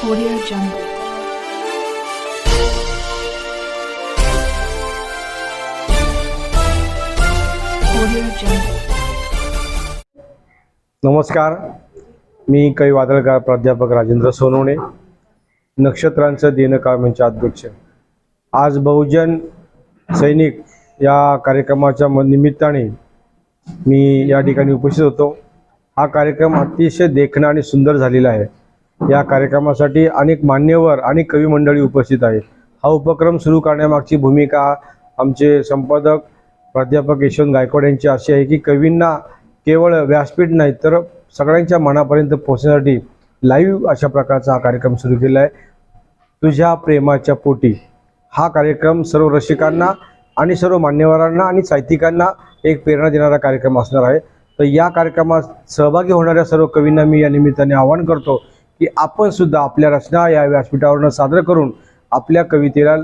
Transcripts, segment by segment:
Audio Jungle. Audio Jungle. नमस्कार मी कै वादळकार प्राध्यापक राजेंद्र सोनवणे नक्षत्रांचं दिनकाळ मंच अध्यक्ष आज बहुजन सैनिक या कार्यक्रमाच्या म- निमित्ताने मी या ठिकाणी उपस्थित होतो हा कार्यक्रम अतिशय देखणा आणि सुंदर झालेला आहे या कार्यक्रमासाठी अनेक मान्यवर आणि कवी मंडळी उपस्थित आहे हा उपक्रम सुरू करण्यामागची भूमिका आमचे संपादक प्राध्यापक यशवंत गायकवाड यांची अशी आहे की कवींना केवळ व्यासपीठ नाही तर सगळ्यांच्या मनापर्यंत पोहोचण्यासाठी लाईव्ह अशा प्रकारचा हा कार्यक्रम सुरू केला आहे. तुझ्या प्रेमाच्या पोटी. हा कार्यक्रम सर्व रसिकांना आणि सर्व मान्यवरांना आणि साहित्यिकांना एक प्रेरणा देणारा कार्यक्रम असणार आहे. तर या कार्यक्रमात सहभागी होणाऱ्या सर्व कवींना मी या निमित्ताने आवाहन करतो की आपण सुद्धा आपल्या रचना या व्यासपीठावरनं सादर करून आपल्या कवितेला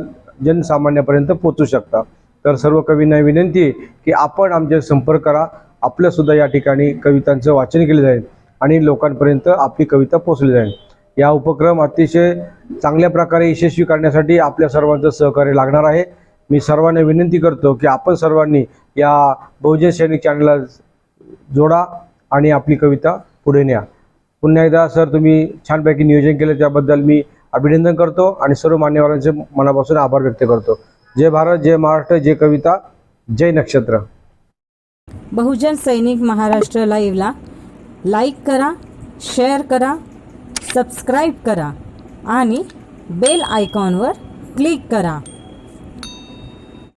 जनसामान्यापर्यंत पोचू शकता. तर सर्व कवींना विनंती आहे की आपण आमच्या संपर्क करा. आपल्यासुद्धा या ठिकाणी कवितांचं वाचन केलं जाईल आणि लोकांपर्यंत आपली कविता पोचली जाईल. या उपक्रम अतिशय चांगल्या प्रकारे यशस्वी करण्यासाठी आपल्या सर्वांचं सहकार्य लागणार आहे. मी सर्वांना विनंती करतो की आपण सर्वांनी या बहुजन सैनिक चॅनलला जोडा आणि आपली कविता पुढे न्या. पुन्हा एकदा सर तुम्ही छानपैकी नियोजन केलं. त्याबद्दल मी अभिनंदन करतो आणि सर्व मान्यवरांचे मनापासून आभार व्यक्त करतो. जय भारत जय महाराष्ट्र जय कविता जय नक्षत्र. बहुजन सैनिक महाराष्ट्र लाईव्हला लाईक करा शेअर करा सबस्क्राईब करा आणि बेल आयकॉनवर क्लिक करा.